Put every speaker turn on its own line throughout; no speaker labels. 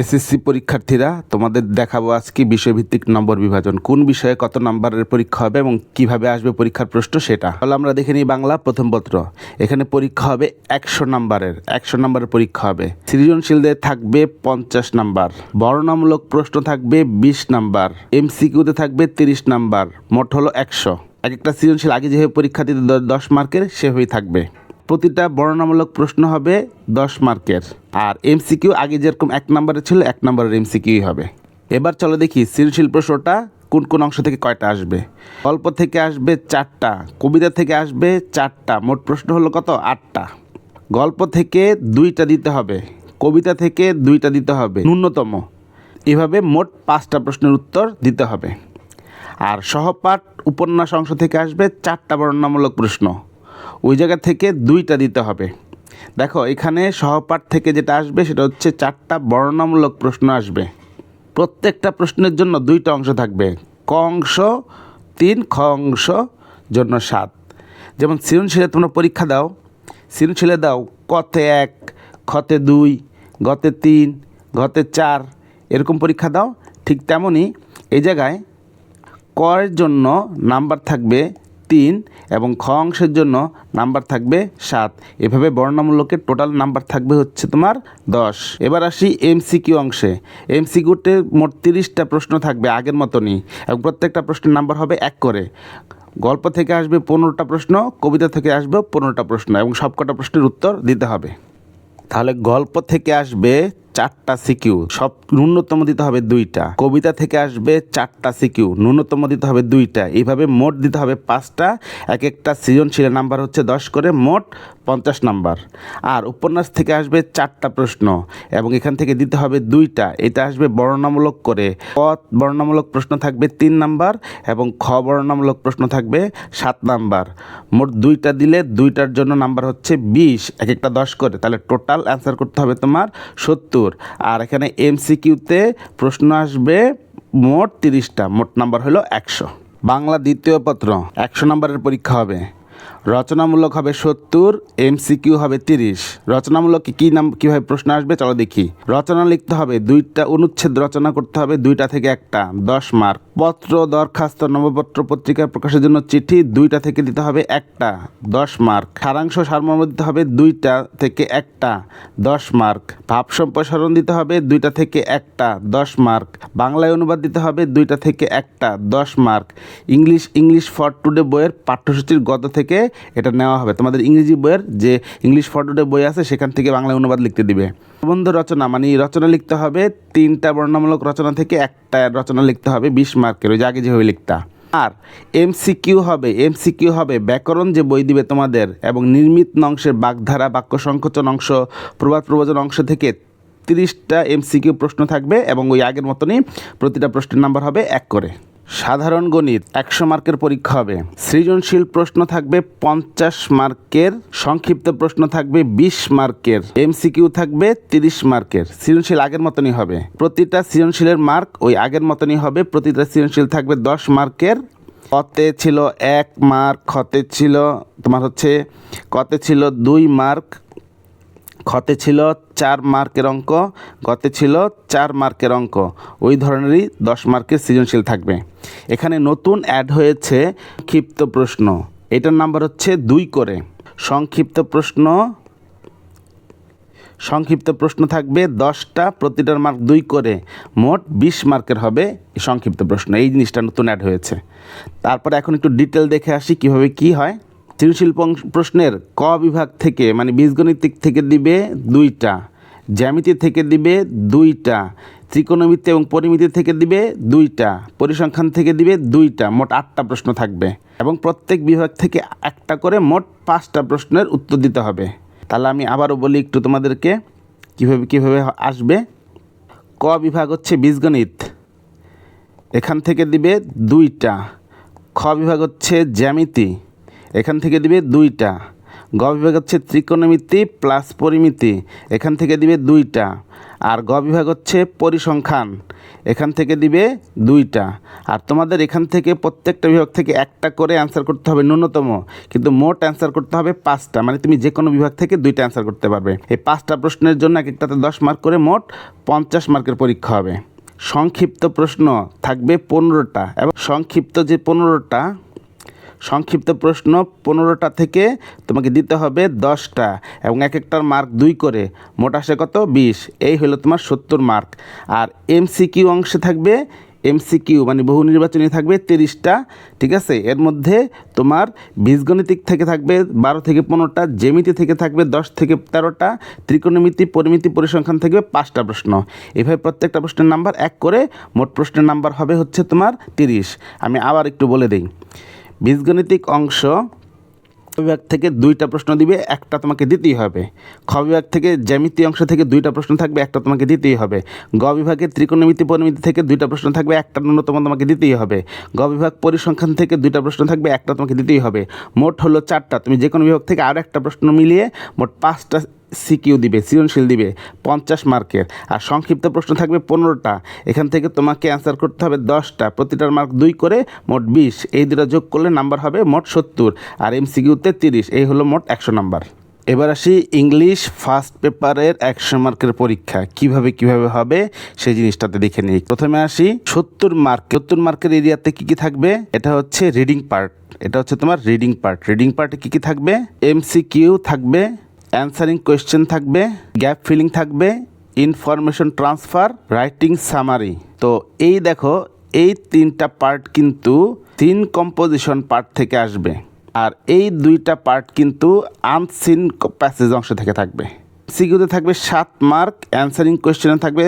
SSC পরীক্ষার্থীরা, তোমাদের দেখাবো আজকে বিষয়ভিত্তিক নম্বর বিভাজন। কোন বিষয়ে কত নম্বরের পরীক্ষা হবে এবং কীভাবে আসবে পরীক্ষার প্রশ্ন সেটা। তাহলে আমরা দেখে নিই বাংলা প্রথম পত্র। এখানে পরীক্ষা হবে একশো নম্বরের একশো নম্বরের পরীক্ষা হবে। সৃজনশীলদের থাকবে পঞ্চাশ নাম্বার। বর্ণনামূলক প্রশ্ন থাকবে বিশ নাম্বার। এমসিকিউতে থাকবে তিরিশ নাম্বার। মোট হলো একশো। এক একটা সৃজনশীল আগে যেভাবে পরীক্ষা দিতে, দশ মার্কের সেভাবেই থাকবে। প্রতিটা বর্ণনামূলক প্রশ্ন হবে দশ মার্কের। আর এমসিকিউ আগে যেরকম এক নম্বরে ছিল, এক নম্বরের এমসিকিউই হবে। এবার চলো দেখি সৃজনশীল প্রশ্নটা কোন কোন অংশ থেকে কয়টা আসবে? গল্প থেকে আসবে চারটা, কবিতা থেকে আসবে চারটা, মোট প্রশ্ন হলো কত? আটটা। গল্প থেকে দুইটা দিতে হবে, কবিতা থেকে দুইটা দিতে হবে, ন্যূনতম। এভাবে মোট পাঁচটা প্রশ্নের উত্তর দিতে হবে। আর সহপাঠ উপন্যাস অংশ থেকে আসবে চারটা বর্ণনামূলক প্রশ্ন। ওই জায়গা থেকে দুইটা দিতে হবে। দেখো, এখানে সহপাঠ থেকে যেটা আসবে সেটা হচ্ছে চারটা বর্ণনামূলক প্রশ্ন আসবে। প্রত্যেকটা প্রশ্নের জন্য দুইটা অংশ থাকবে। ক অংশ, তিন, খ অংশ, জন্য সাত। যেমন সৃজনশীলে তোমরা পরীক্ষা দাও। সৃজনশীলে দাও, কতে এক, খতে দুই, গতে তিন, গতে চার, এরকম পরীক্ষা দাও। ঠিক তেমনই এই জায়গায় কয়ের জন্য নাম্বার থাকবে তিন এবং খ অংশের জন্য নাম্বার থাকবে সাত। এভাবে বর্ণনামূলকের টোটাল নাম্বার থাকবে হচ্ছে তোমার দশ। এবার আসি এমসিকিউ অংশে। এমসিকিউতে মোট তিরিশটা প্রশ্ন থাকবে আগের মতনই এবং প্রত্যেকটা প্রশ্নের নাম্বার হবে এক করে। গল্প থেকে আসবে পনেরোটা প্রশ্ন, কবিতা থেকে আসবে পনেরোটা প্রশ্ন এবং সবকটা প্রশ্নের উত্তর দিতে হবে। তাহলে গল্প থেকে আসবে চারটা সিকিউ, সব ন্যূনতম দিতে হবে দুইটা। কবিতা থেকে আসবে চারটা সিকিউ, ন্যূনতম দিতে হবে দুইটা। এইভাবে মোট দিতে হবে পাঁচটা। এক একটা সৃজনশীলের নাম্বার হচ্ছে দশ করে, মোট পঞ্চাশ নাম্বার। আর উপন্যাস থেকে আসবে চারটা প্রশ্ন এবং এখান থেকে দিতে হবে দুইটা। এটা আসবে বর্ণনামূলক করে। ক বর্ণনামূলক প্রশ্ন থাকবে তিন নাম্বার এবং খ বর্ণনামূলক প্রশ্ন থাকবে সাত নাম্বার। মোট দুইটা দিলে দুইটার জন্য নাম্বার হচ্ছে বিশ। এক একটা দশ করে। তাহলে টোটাল অ্যান্সার করতে হবে তোমার সত্তর। আর এখানে এমসিকিউতে প্রশ্ন আসবে মোট তিরিশটা। মোট নাম্বার হলো একশো। বাংলা দ্বিতীয় পত্র। একশো নম্বরের পরীক্ষা হবে। রচনামূলক হবে সত্তর এমসিকিউ হবে তিরিশ। রচনামূলক কী নাম, কীভাবে প্রশ্ন আসবে চলো দেখি। রচনা লিখতে হবে দুইটা, অনুচ্ছেদ রচনা করতে হবে দুইটা থেকে একটা, দশ মার্ক। পত্র, দরখাস্ত, নবপত্র, পত্রিকার প্রকাশের জন্য চিঠি দুইটা থেকে দিতে হবে একটা, দশ মার্ক। সারাংশ সারমর্ম দিতে হবে দুইটা থেকে একটা, দশ মার্ক। ভাব সম্প্রসারণ দিতে হবে দুইটা থেকে একটা, দশ মার্ক। বাংলায় অনুবাদ দিতে হবে দুইটা থেকে একটা, দশ mark. English English for today বইয়ের পাঠ্যসূচির গত থেকে এটা নেওয়া হবে। তোমাদের ইংরেজি বইয়ের যে ইংলিশ ফর টুডে বই আছে, সেখান থেকে বাংলায় অনুবাদ লিখতে দিবে। প্রবন্ধ রচনা মানে রচনা লিখতে হবে, তিনটা বর্ণনামূলক রচনা থেকে একটা রচনা লিখতে হবে, বিশ মার্কের, ওই যে আগে যেভাবে লিখতা। আর এমসিকিউ হবে এমসিকিউ হবে, ব্যাকরণ যে বই দিবে তোমাদের, এবং নির্মিত অংশের বাগধারা, বাক্য সংকোচন অংশ, প্রবাদ প্রবচন অংশ থেকে তিরিশটা এমসিকিউ প্রশ্ন থাকবে, এবং ওই আগের মতনই প্রতিটা প্রশ্নের নাম্বার হবে এক করে। সাধারণ গণিত একশো মার্কের পরীক্ষা হবে। সৃজনশীল প্রশ্ন থাকবে পঞ্চাশ মার্কের, সংক্ষিপ্ত প্রশ্ন থাকবে বিশ মার্কের, এমসিকিউ থাকবে তিরিশ মার্কের। সৃজনশীল আগের মতনই হবে। প্রতিটা সৃজনশীলের মার্ক ওই আগের মতনই হবে। প্রতিটা সৃজনশীল থাকবে দশ মার্কের। কতে ছিল এক মার্ক, খতে ছিল তোমার হচ্ছে কতে ছিল দুই মার্ক খতে ছিল চার মার্কের অঙ্ক, গতে ছিল চার মার্কের অঙ্ক। ওই ধরনেরই দশ মার্কের সৃজনশীল থাকবে। এখানে নতুন অ্যাড হয়েছে ক্ষিপ্ত প্রশ্ন। এটার নাম্বার হচ্ছে দুই করে। সংক্ষিপ্ত প্রশ্ন সংক্ষিপ্ত প্রশ্ন থাকবে দশটা, প্রতিটার মার্ক দুই করে। মোট বিশ মার্কের হবে সংক্ষিপ্ত প্রশ্ন। এই জিনিসটা নতুন অ্যাড হয়েছে। তারপরে এখন একটু ডিটেল দেখে আসি কীভাবে কি হয়। সৃজনশীল প্রশ্নের ক বিভাগ থেকে মানে বীজগণিতিক থেকে দিবে দুইটা, জ্যামিতি থেকে দিবে দুইটা, ত্রিকোণমিতি এবং পরিমিতি থেকে দিবে দুইটা, পরিসংখ্যান থেকে দিবে দুইটা, মোট আটটা প্রশ্ন থাকবে। এবং প্রত্যেক বিভাগ থেকে একটা করে মোট পাঁচটা প্রশ্নের উত্তর দিতে হবে। তাহলে আমি আবারও বলি একটু তোমাদেরকে কীভাবে কীভাবে আসবে। ক বিভাগ হচ্ছে বীজগণিত। এখান থেকে দিবে দুইটা। খ বিভাগ হচ্ছে জ্যামিতি। এখান থেকে দিবে দুইটা। গ বিভাগ হচ্ছে ত্রিকোণমিতি প্লাস পরিমিতি, এখান থেকে দিবে দুইটা। আর গ বিভাগ হচ্ছে পরিসংখ্যান, এখান থেকে দিবে দুইটা। আর তোমাদের এখান থেকে প্রত্যেকটা বিভাগ থেকে একটা করে অ্যান্সার করতে হবে ন্যূনতম, কিন্তু মোট অ্যান্সার করতে হবে পাঁচটা। মানে তুমি যে কোনো বিভাগ থেকে দুইটা অ্যান্সার করতে পারবে। এই পাঁচটা প্রশ্নের জন্য এক একটাতে দশ মার্ক করে মোট পঞ্চাশ মার্কের পরীক্ষা হবে। সংক্ষিপ্ত প্রশ্ন থাকবে পনেরোটা এবং সংক্ষিপ্ত যে পনেরোটা সংক্ষিপ্ত প্রশ্ন, পনেরোটা থেকে তোমাকে দিতে হবে দশটা এবং এক একটার মার্ক দুই করে। মোট কত? বিশ। এই হলো তোমার সত্তর মার্ক আর এমসিকিউ অংশে থাকবে এমসিকিউ মানে বহু নির্বাচনী থাকবে তিরিশটা, ঠিক আছে? এর মধ্যে তোমার বীজগণিতিক থেকে থাকবে বারো থেকে পনেরোটা জেমিতি থেকে থাকবে দশ থেকে তেরোটা, ত্রিকোণমিতি, পরিমিতি, পরিসংখ্যান থাকবে পাঁচটা প্রশ্ন। এভাবে প্রত্যেকটা প্রশ্নের নাম্বার এক করে, মোট প্রশ্নের নাম্বার হবে হচ্ছে তোমার তিরিশ। আমি আবার একটু বলে দিই। বীজগণিতিক অংশ বিভাগ থেকে দুইটা প্রশ্ন দিবে, একটা তোমাকে দিতেই হবে। খ বিভাগ থেকে জ্যামিতি অংশ থেকে দুইটা প্রশ্ন থাকবে, একটা তোমাকে দিতেই হবে। গ বিভাগে ত্রিকোণমিতি পরিমিতি থেকে দুইটা প্রশ্ন থাকবে, একটা ন্যূনতম তোমাকে দিতেই হবে। গ বিভাগ পরিসংখ্যান থেকে দুইটা প্রশ্ন থাকবে, একটা তোমাকে দিতেই হবে। মোট হলো চারটা। তুমি যে কোনো বিভাগ থেকে আরও একটা প্রশ্ন মিলিয়ে মোট পাঁচটা সিকিউ দিবে, সৃজনশীল দিবে, পঞ্চাশ মার্কের। আর সংক্ষিপ্ত প্রশ্ন থাকবে পনেরোটা। এখান থেকে তোমাকে অ্যান্সার করতে হবে দশটা। প্রতিটার মার্ক দুই করে মোট বিশ। এই দুটা যোগ করলে নাম্বার হবে মোট সত্তর। আর এমসিকিউতে তিরিশ। এই হলো মোট একশো নাম্বার এবার আসি ইংলিশ ফার্স্ট পেপারের একশো মার্কের পরীক্ষা। কীভাবে কীভাবে হবে? সেই জিনিসটাতে দেখে নিই। প্রথমে আসি সত্তর মার্ক। সত্তর মার্কের এরিয়াতে কি কি থাকবে? এটা হচ্ছে রিডিং পার্ট এটা হচ্ছে তোমার রিডিং পার্ট রিডিং পার্টে কি কি থাকবে? এমসিকিউ থাকবে অ্যান্সারিং কোয়েশ্চেন থাকবে গ্যাপ ফিলিং থাকবে ইনফরমেশন ট্রান্সফার রাইটিং সামারি তো এই দেখো, এই তিনটা পার্ট কিন্তু তিন কম্পোজিশন পার্ট থেকে আসবে। আর এই দুইটা পার্ট কিন্তু আনসিন প্যাসেজ অংশ থেকে থাকবে। সিকিউতে থাকবে সাত মার্ক অ্যান্সারিং কোয়েশ্চেনে থাকবে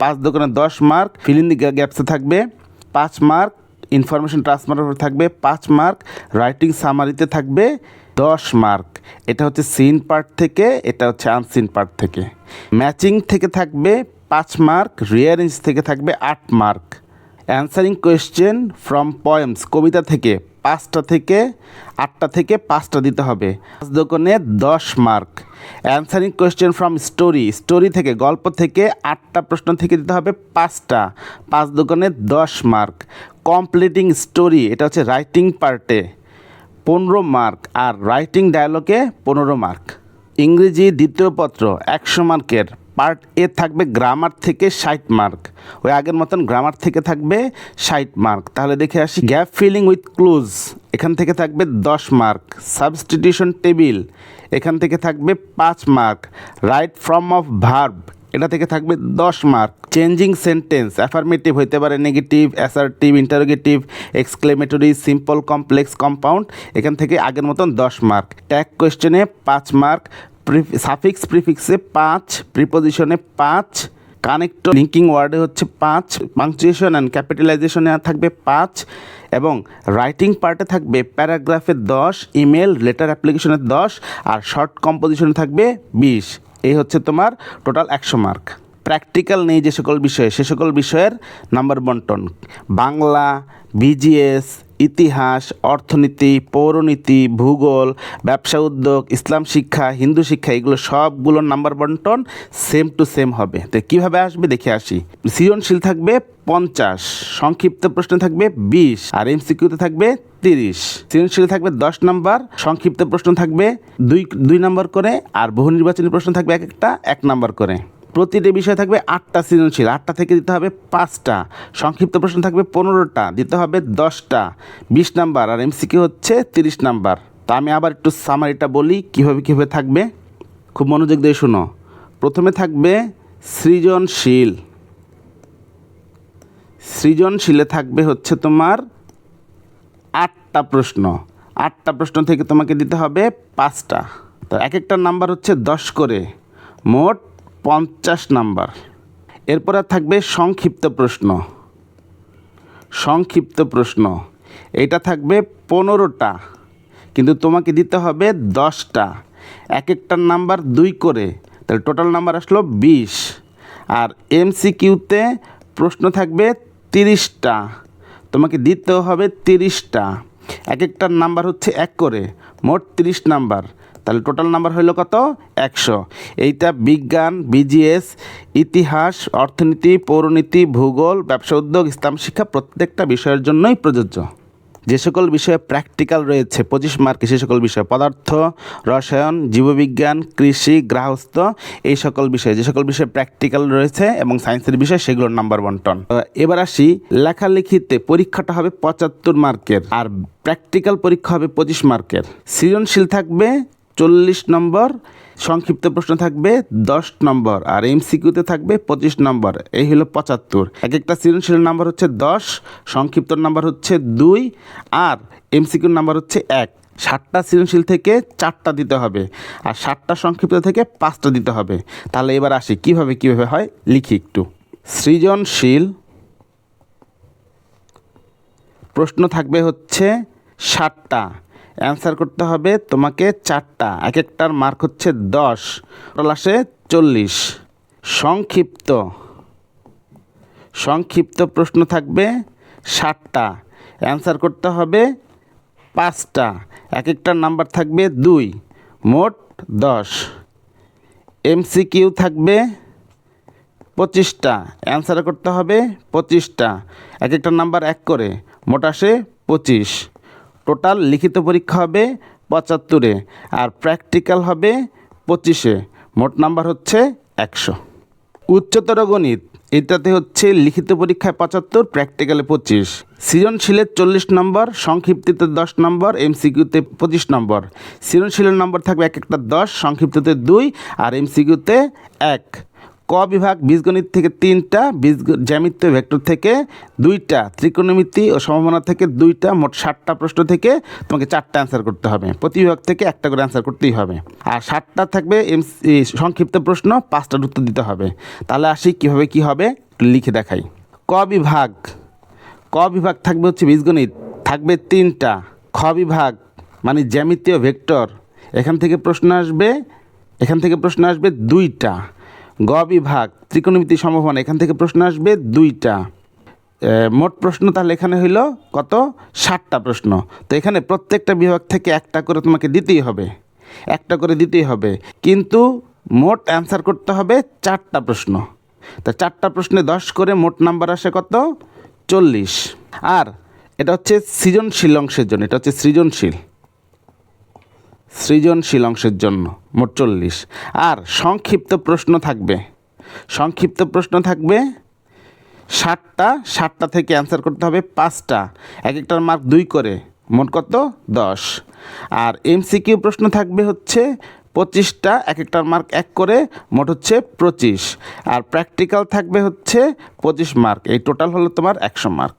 পাঁচ দোকানে দশ মার্ক ফিলিং দি গ্যাপসে থাকবে পাঁচ মার্ক ইনফরমেশন ট্রান্সফার থাকবে পাঁচ মার্ক রাইটিং সামারিতে থাকবে দশ মার্ক। এটা হচ্ছে সিন পার্ট থেকে, এটা হচ্ছে আনসিন পার্ট থেকে। ম্যাচিং থেকে থাকবে পাঁচ মার্ক রিয়ারেঞ্জ থেকে থাকবে আট mark. Answering question from poems, কবিতা থেকে পাঁচটা থেকে, আটটা থেকে পাঁচটা দিতে হবে। পাঁচ দোকানে দশ mark. Answering question from story story থেকে, গল্প থেকে আটটা প্রশ্ন থেকে দিতে হবে পাঁচটা। পাঁচ দোকানে দশ মার্ক। কমপ্লিটিং স্টোরি, এটা হচ্ছে রাইটিং পার্টে। পনেরো মার্ক আর রাইটিং ডায়ালগে পনেরো মার্ক। ইংরেজি দ্বিতীয় পত্র একশো মার্কের। পার্ট এ থাকবে গ্রামার থেকে ষাট মার্ক। ওই আগের মতন গ্রামার থেকে থাকবে ষাট মার্ক। তাহলে দেখে আসি। Gap filling with clues. এখান থেকে থাকবে দশ মার্ক। Substitution table. এখান থেকে থাকবে পাঁচ mark. Right form of verb. এটা থেকে থাকবে দশ মার্ক। চেঞ্জিং সেন্টেন্স অ্যাফার্মেটিভ হইতে পারে negative assertive interrogative exclamatory simple complex compound এখান থেকে আগের মতন দশ মার্ক। ট্যাগ কোয়েশ্চেনে পাঁচ মার্ক সাফিক্স প্রিফিক্সে পাঁচ প্রিপোজিশনে পাঁচ কানেক্ট লিঙ্কিং ওয়ার্ডে হচ্ছে পাঁচ পাংচুয়েশন অ্যান্ড ক্যাপিটালাইজেশনে থাকবে পাঁচ, এবং রাইটিং পার্টে থাকবে প্যারাগ্রাফে দশ ইমেল লেটার অ্যাপ্লিকেশনে দশ, আর শর্ট কম্পোজিশনে থাকবে বিশ। এই হচ্ছে তোমার টোটাল একশো মার্ক প্র্যাকটিক্যাল নেই যে সকল বিষয়ে, সে সকল বিষয়ের নাম্বার বন্টন বাংলা বিজিএস ইতিহাস, অর্থনীতি, পৌরনীতি, ভূগোল, ব্যবসা উদ্যোগ, ইসলাম শিক্ষা, হিন্দু শিক্ষা, এগুলো সবগুলোর নাম্বার বন্টন সেম টু সেম হবে। তো কীভাবে আসবে? দেখে আসি। সৃজনশীল থাকবে পঞ্চাশ, সংক্ষিপ্ত প্রশ্ন থাকবে বিশ, আর এমসিকিউতে থাকবে তিরিশ। সৃজনশীল থাকবে দশ নাম্বার সংক্ষিপ্ত প্রশ্ন থাকবে দুই দুই নাম্বার করে, আর বহু নির্বাচনী প্রশ্ন থাকবে এক একটা, এক নাম্বার করে। প্রতিটি বিষয় থাকবে আটটা সৃজনশীল, আটটা থেকে দিতে হবে পাঁচটা। সংক্ষিপ্ত প্রশ্ন থাকবে পনেরোটা, দিতে হবে দশটা। বিশ নাম্বার, আর এমসিকিউ হচ্ছে তিরিশ নাম্বার। তা আমি আবার একটু সামারিটা বলি, কীভাবে কীভাবে থাকবে। খুব মনোযোগ দিয়ে শুনো। প্রথমে থাকবে সৃজনশীল। সৃজনশীলে থাকবে হচ্ছে তোমার আটটা প্রশ্ন। আটটা প্রশ্ন থেকে তোমাকে দিতে হবে পাঁচটা। তো এক একটা নাম্বার হচ্ছে দশ করে। মোট পঞ্চাশ নাম্বার। এরপরে থাকবে সংক্ষিপ্ত প্রশ্ন। সংক্ষিপ্ত প্রশ্ন। এটা থাকবে পনেরোটা, কিন্তু তোমাকে দিতে হবে দশটা। এক একটার নাম্বার দুই করে, তাহলে টোটাল নাম্বার আসলো বিশ। আর এমসিকিউতে প্রশ্ন থাকবে তিরিশটা, তোমাকে দিতে হবে তিরিশটা। এক একটার নাম্বার হচ্ছে এক করে, মোট তিরিশ নাম্বার। তাহলে টোটাল নাম্বার হইল কত? একশো। এইটা বিজ্ঞান বিজিএস ইতিহাস, অর্থনীতি, পৌরনীতি, ভূগোল, ব্যবসা, উদ্যোগ, ইসলাম, শিক্ষা প্রত্যেকটা বিষয়ের জন্যই প্রযোজ্য। যে সকল বিষয়ে প্র্যাকটিক্যাল রয়েছে, পঁচিশ মার্কে সে সকল বিষয়ে, পদার্থ, রসায়ন, জীববিজ্ঞান, কৃষি গ্রাহস্থ এই সকল বিষয়ে, যে সকল বিষয়ে প্র্যাকটিক্যাল রয়েছে এবং সায়েন্সের বিষয়ে, সেগুলোর নাম্বার বন্টন এবার আসি, লেখালেখিতে পরীক্ষাটা হবে পঁচাত্তর মার্কের আর প্র্যাকটিক্যাল পরীক্ষা হবে পঁচিশ মার্কের সৃজনশীল থাকবে চল্লিশ নম্বর, সংক্ষিপ্ত প্রশ্ন থাকবে দশ নম্বর, আর এমসিকিউতে থাকবে পঁচিশ নম্বর, এই হলো পঁচাত্তর। এক একটা সৃজনশীল নাম্বার হচ্ছে দশ, সংক্ষিপ্ত নাম্বার হচ্ছে দুই, আর এমসিকিউর নাম্বার হচ্ছে এক। ষাটটা সৃজনশীল থেকে চারটা দিতে হবে, আর ষাটটা সংক্ষিপ্ত থেকে পাঁচটা দিতে হবে। তাহলে এবার আসি, কীভাবে কীভাবে হয়, লিখি একটু। সৃজনশীল প্রশ্ন থাকবে হচ্ছে ষাটটা অ্যান্সার করতে হবে তোমাকে চারটা। এক একটার মার্ক হচ্ছে দশ। আসে চল্লিশ। সংক্ষিপ্ত। সংক্ষিপ্ত প্রশ্ন থাকবে ষাটটা। অ্যান্সার করতে হবে পাঁচটা। এক একটার নাম্বার থাকবে দুই। মোট দশ। এমসিকিউ থাকবে পঁচিশটা। অ্যান্সার করতে হবে পঁচিশটা। এক একটা নাম্বার এক করে। মোট আসে পঁচিশ। টোটাল লিখিত পরীক্ষা হবে পঁচাত্তরে আর প্র্যাকটিক্যাল হবে পঁচিশে। মোট নাম্বার হচ্ছে একশো। উচ্চতর গণিত, এটাতে হচ্ছে লিখিত পরীক্ষায় পঁচাত্তর প্র্যাকটিক্যালে পঁচিশ। সৃজনশীলের চল্লিশ নম্বর সংক্ষিপ্তিতে দশ নম্বর এমসিকিউতে পঁচিশ নম্বর সৃজনশীলের নম্বর থাকবে এক একটা দশ, সংক্ষিপ্ততে দুই আর এমসিকিউতে এক। ক বিভাগ বীজগণিত থেকে তিনটা, বীজ জ্যামিতি ভেক্টর থেকে দুইটা, ত্রিকোণমিতি ও সম্ভাবনা থেকে দুইটা, মোট ষাটটা প্রশ্ন থেকে তোমাকে চারটা অ্যান্সার করতে হবে। প্রতি বিভাগ থেকে একটা করে অ্যান্সার করতেই হবে। আর ষাটটা থাকবে এম সংক্ষিপ্ত প্রশ্ন, পাঁচটার উত্তর দিতে হবে। তাহলে আসি কীভাবে কি হবে লিখে দেখাই। ক বিভাগ ক বিভাগ থাকবে হচ্ছে বীজগণিত, থাকবে তিনটা। খ বিভাগ মানে জ্যামিতীয় ভেক্টর, এখান থেকে প্রশ্ন আসবে, এখান থেকে প্রশ্ন আসবে দুইটা। গ বিভাগ, ত্রিকোণমিতি সম্ভাবনা, এখান থেকে প্রশ্ন আসবে দুইটা। মোট প্রশ্ন তাহলে এখানে হইল কত? ষাটটা প্রশ্ন। তো এখানে প্রত্যেকটা বিভাগ থেকে একটা করে তোমাকে দিতেই হবে। একটা করে দিতেই হবে। কিন্তু মোট অ্যান্সার করতে হবে চারটা প্রশ্ন। তা চারটা প্রশ্নে দশ করে মোট নাম্বার আসে কত? চল্লিশ। আর এটা হচ্ছে সৃজনশীল অংশের জন্য, এটা হচ্ছে সৃজনশীল। সৃজনশীল অংশের জন্য, মোট চল্লিশ। আর সংক্ষিপ্ত প্রশ্ন থাকবে। সংক্ষিপ্ত প্রশ্ন থাকবে, ষাটটা ষাটটা থেকে অ্যান্সার করতে হবে পাঁচটা। এক একটার মার্ক দুই করে, মোট কত? দশ। আর এমসিকিউ প্রশ্ন থাকবে হচ্ছে পঁচিশটা এক একটার মার্ক এক করে, মোট হচ্ছে পঁচিশ। আর প্র্যাকটিক্যাল থাকবে হচ্ছে পঁচিশ মার্ক এই টোটাল হলো তোমার একশো মার্ক